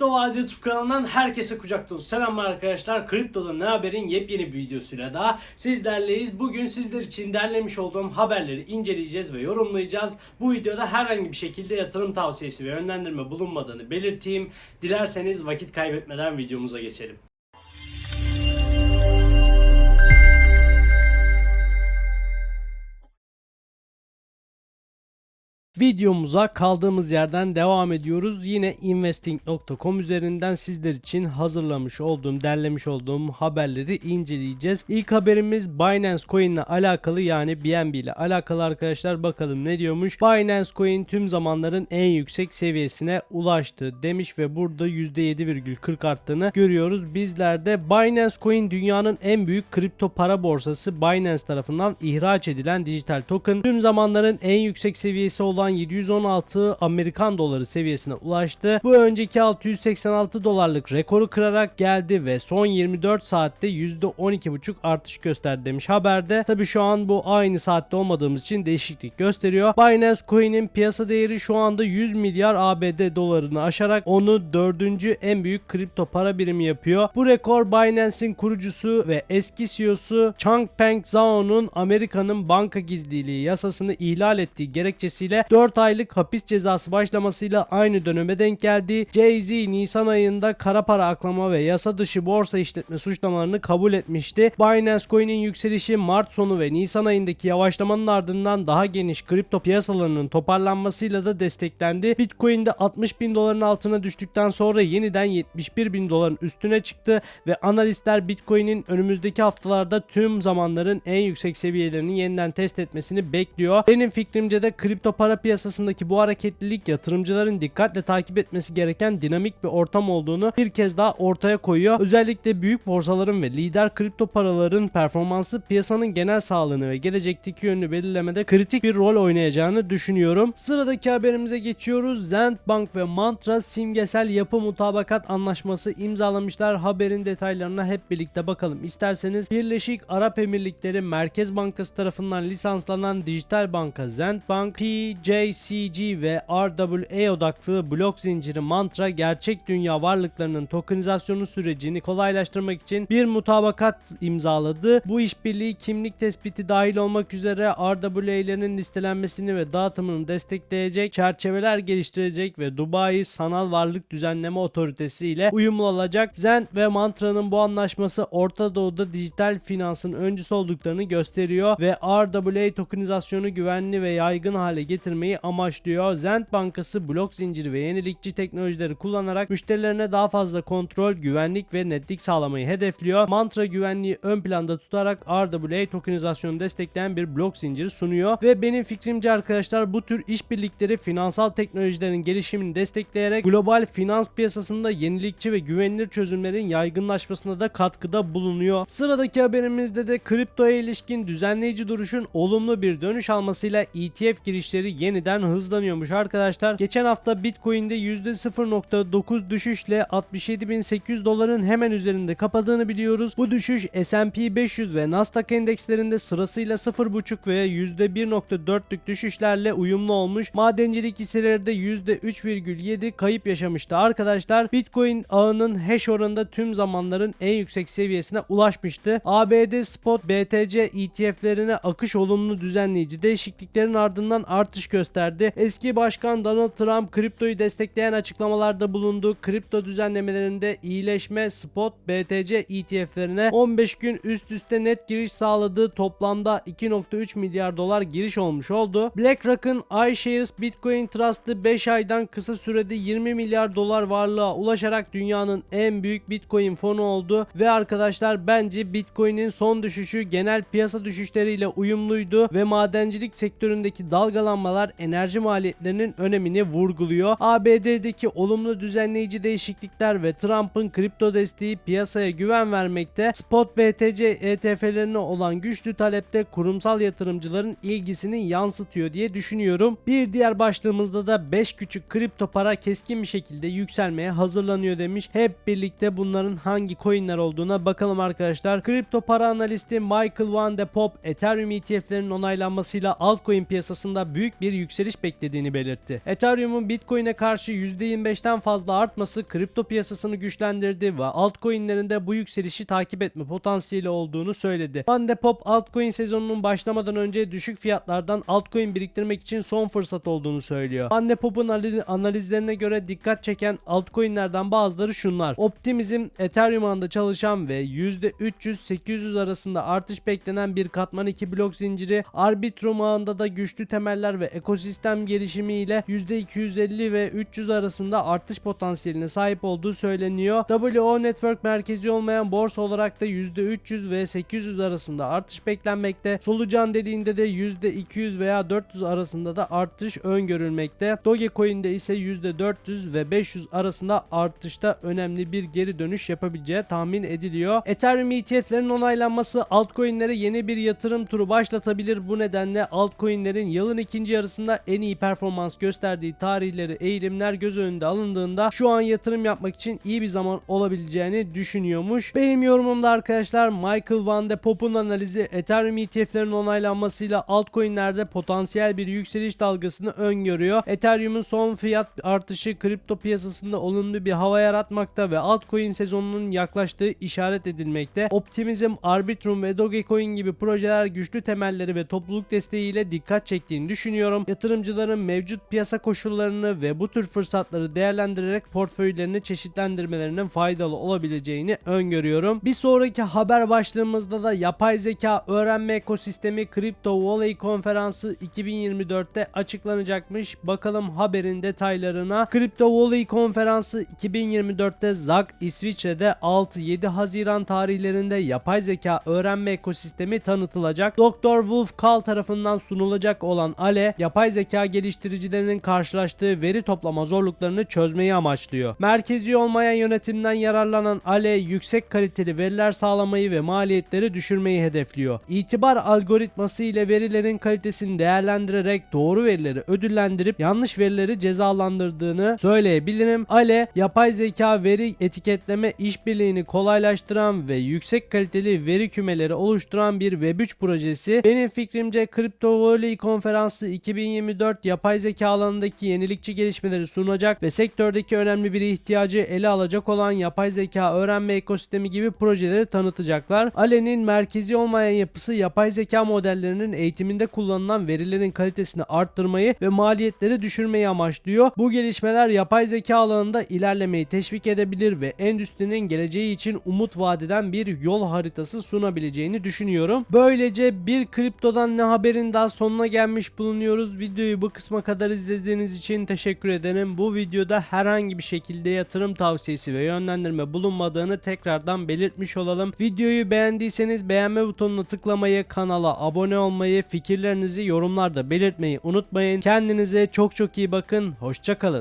Kripto Vadi YouTube kanalından herkese kucak dolusu selamlar arkadaşlar. Kriptoda ne haberin yepyeni bir videosuyla daha sizlerleyiz. Bugün sizler için derlemiş olduğum haberleri inceleyeceğiz ve yorumlayacağız. Bu videoda herhangi bir şekilde yatırım tavsiyesi ve yönlendirme bulunmadığını belirteyim. Dilerseniz vakit kaybetmeden videomuza geçelim. Videomuza kaldığımız yerden devam ediyoruz. Yine investing.com üzerinden sizler için hazırlamış olduğum, derlemiş olduğum haberleri inceleyeceğiz. İlk haberimiz Binance Coin ile alakalı yani BNB ile alakalı arkadaşlar. Bakalım ne diyormuş. Binance Coin tüm zamanların en yüksek seviyesine ulaştı demiş ve burada %7,40 arttığını görüyoruz. Bizler de Binance Coin dünyanın en büyük kripto para borsası Binance tarafından ihraç edilen dijital token. Tüm zamanların en yüksek seviyesi olan 716 Amerikan doları seviyesine ulaştı. Bu önceki 686 dolarlık rekoru kırarak geldi ve son 24 saatte %12,5 artış gösterdi demiş haberde. Tabi şu an bu aynı saatte olmadığımız için değişiklik gösteriyor. Binance Coin'in piyasa değeri şu anda 100 milyar ABD dolarını aşarak onu dördüncü en büyük kripto para birimi yapıyor. Bu rekor Binance'in kurucusu ve eski CEO'su Changpeng Zhao'nun Amerika'nın banka gizliliği yasasını ihlal ettiği gerekçesiyle 4 aylık hapis cezası başlamasıyla aynı döneme denk geldi. Jay-Z Nisan ayında kara para aklama ve yasa dışı borsa işletme suçlamalarını kabul etmişti. Binance Coin'in yükselişi Mart sonu ve Nisan ayındaki yavaşlamanın ardından daha geniş kripto piyasalarının toparlanmasıyla da desteklendi. Bitcoin'de 60 bin doların altına düştükten sonra yeniden 71 bin doların üstüne çıktı ve analistler Bitcoin'in önümüzdeki haftalarda tüm zamanların en yüksek seviyelerini yeniden test etmesini bekliyor. Benim fikrimce de kripto para piyasasındaki bu hareketlilik yatırımcıların dikkatle takip etmesi gereken dinamik bir ortam olduğunu bir kez daha ortaya koyuyor. Özellikle büyük borsaların ve lider kripto paraların performansı piyasanın genel sağlığını ve gelecekteki yönünü belirlemede kritik bir rol oynayacağını düşünüyorum. Sıradaki haberimize geçiyoruz. Zend Bank ve Mantra simgesel yapı mutabakat anlaşması imzalamışlar. Haberin detaylarına hep birlikte bakalım. İsterseniz Birleşik Arap Emirlikleri Merkez Bankası tarafından lisanslanan dijital banka Zend Bank, PJCG ve RWA odaklı blok zinciri Mantra gerçek dünya varlıklarının tokenizasyonu sürecini kolaylaştırmak için bir mutabakat imzaladı. Bu işbirliği kimlik tespiti dahil olmak üzere RWA'lerin listelenmesini ve dağıtımını destekleyecek, çerçeveler geliştirecek ve Dubai Sanal Varlık Düzenleme Otoritesi ile uyumlu olacak. Zend ve Mantra'nın bu anlaşması Orta Doğu'da dijital finansın öncüsü olduklarını gösteriyor ve RWA tokenizasyonu güvenli ve yaygın hale getirmeyi amaçlıyor. Zend Bankası blok zinciri ve yenilikçi teknolojileri kullanarak müşterilerine daha fazla kontrol, güvenlik ve netlik sağlamayı hedefliyor. Mantra güvenliği ön planda tutarak RWA tokenizasyonu destekleyen bir blok zinciri sunuyor ve benim fikrimce arkadaşlar bu tür işbirlikleri finansal teknolojilerin gelişimini destekleyerek global finans piyasasında yenilikçi ve güvenilir çözümlerin yaygınlaşmasına da katkıda bulunuyor. Sıradaki haberimizde de kriptoya ilişkin düzenleyici duruşun olumlu bir dönüş almasıyla ETF girişleri yeniden hızlanıyormuş arkadaşlar. Geçen hafta Bitcoin'de %0.9 düşüşle 67.800 doların hemen üzerinde kapadığını biliyoruz. Bu düşüş S&P 500 ve Nasdaq endekslerinde sırasıyla 0.5 ve %1.4'lük düşüşlerle uyumlu olmuş. Madencilik hisseleri de %3,7 kayıp yaşamıştı arkadaşlar. Bitcoin ağının hash oranında tüm zamanların en yüksek seviyesine ulaşmıştı. ABD spot BTC ETF'lerine akış olumlu düzenleyici değişikliklerin ardından artış gösterdi. Eski başkan Donald Trump kriptoyu destekleyen açıklamalarda bulundu. Kripto düzenlemelerinde iyileşme spot BTC ETF'lerine 15 gün üst üste net giriş sağladığı toplamda 2.3 milyar dolar giriş olmuş oldu. BlackRock'ın iShares Bitcoin Trust'ı 5 aydan kısa sürede 20 milyar dolar varlığa ulaşarak dünyanın en büyük Bitcoin fonu oldu ve arkadaşlar bence Bitcoin'in son düşüşü genel piyasa düşüşleriyle uyumluydu ve madencilik sektöründeki dalgalanmalar enerji maliyetlerinin önemini vurguluyor. ABD'deki olumlu düzenleyici değişiklikler ve Trump'ın kripto desteği piyasaya güven vermekte. Spot BTC ETF'lerine olan güçlü talepte kurumsal yatırımcıların ilgisini yansıtıyor diye düşünüyorum. Bir diğer başlığımızda da 5 küçük kripto para keskin bir şekilde yükselmeye hazırlanıyor demiş. Hep birlikte bunların hangi coinler olduğuna bakalım arkadaşlar. Kripto para analisti Michael Van de Pop Ethereum ETF'lerinin onaylanmasıyla altcoin piyasasında büyük bir yükseliş beklediğini belirtti. Ethereum'un Bitcoin'e karşı %25'ten fazla artması kripto piyasasını güçlendirdi ve altcoin'lerinde bu yükselişi takip etme potansiyeli olduğunu söyledi. Van de Pop altcoin sezonunun başlamadan önce düşük fiyatlardan altcoin biriktirmek için son fırsat olduğunu söylüyor. Van de Pop'un anali- analizlerine göre dikkat çeken altcoin'lerden bazıları şunlar. Optimizm, Ethereum ağında çalışan ve %300-800 arasında artış beklenen bir katman 2 blok zinciri, Arbitrum ağında da güçlü temeller ve ekosistem gelişimiyle %250 ve 300 arasında artış potansiyeline sahip olduğu söyleniyor. WO Network merkezi olmayan borsa olarak da %300 ve 800 arasında artış beklenmekte. Solucan deliğinde de %200 veya 400 arasında da artış öngörülmekte. Dogecoin'de ise %400 ve 500 arasında artışta önemli bir geri dönüş yapabileceği tahmin ediliyor. Ethereum ETF'lerin onaylanması altcoin'lere yeni bir yatırım turu başlatabilir. Bu nedenle altcoin'lerin yılın ikinci yarısında en iyi performans gösterdiği tarihleri eğilimler göz önünde alındığında şu an yatırım yapmak için iyi bir zaman olabileceğini düşünüyormuş. Benim yorumumda arkadaşlar Michael Van de Pop'un analizi Ethereum ETF'lerin onaylanmasıyla altcoin'lerde potansiyel bir yükseliş dalgasını öngörüyor. Ethereum'un son fiyat artışı kripto piyasasında olumlu bir hava yaratmakta ve altcoin sezonunun yaklaştığı işaret edilmekte. Optimism, Arbitrum ve Dogecoin gibi projeler güçlü temelleri ve topluluk desteğiyle dikkat çektiğini düşünüyorum. Yatırımcıların mevcut piyasa koşullarını ve bu tür fırsatları değerlendirerek portföylerini çeşitlendirmelerinin faydalı olabileceğini öngörüyorum. Bir sonraki haber başlığımızda da yapay zeka öğrenme ekosistemi Crypto Valley konferansı 2024'te açıklanacakmış. Bakalım haberin detaylarına. Crypto Valley konferansı 2024'te Zag İsviçre'de 6-7 Haziran tarihlerinde yapay zeka öğrenme ekosistemi tanıtılacak. Dr. Wolf Kal tarafından sunulacak olan ALE, yapay zeka geliştiricilerinin karşılaştığı veri toplama zorluklarını çözmeyi amaçlıyor. Merkezi olmayan yönetimden yararlanan ALE, yüksek kaliteli veriler sağlamayı ve maliyetleri düşürmeyi hedefliyor. İtibar algoritması ile verilerin kalitesini değerlendirerek doğru verileri ödüllendirip yanlış verileri cezalandırdığını söyleyebilirim. ALE, yapay zeka veri etiketleme işbirliğini kolaylaştıran ve yüksek kaliteli veri kümeleri oluşturan bir Web3 projesi. Benim fikrimce Crypto Valley konferansı 2024 yapay zeka alanındaki yenilikçi gelişmeleri sunacak ve sektördeki önemli bir ihtiyacı ele alacak olan yapay zeka öğrenme ekosistemi gibi projeleri tanıtacaklar. ALE'nin merkezi olmayan yapısı yapay zeka modellerinin eğitiminde kullanılan verilerin kalitesini arttırmayı ve maliyetleri düşürmeyi amaçlıyor. Bu gelişmeler yapay zeka alanında ilerlemeyi teşvik edebilir ve endüstrinin geleceği için umut vadeden bir yol haritası sunabileceğini düşünüyorum. Böylece bir kriptodan ne haberin daha sonuna gelmiş bulunuyoruz. Videoyu bu kısma kadar izlediğiniz için teşekkür ederim. Bu videoda herhangi bir şekilde yatırım tavsiyesi ve yönlendirme bulunmadığını tekrardan belirtmiş olalım. Videoyu beğendiyseniz beğenme butonuna tıklamayı, kanala abone olmayı, fikirlerinizi yorumlarda belirtmeyi unutmayın. Kendinize çok çok iyi bakın. Hoşçakalın.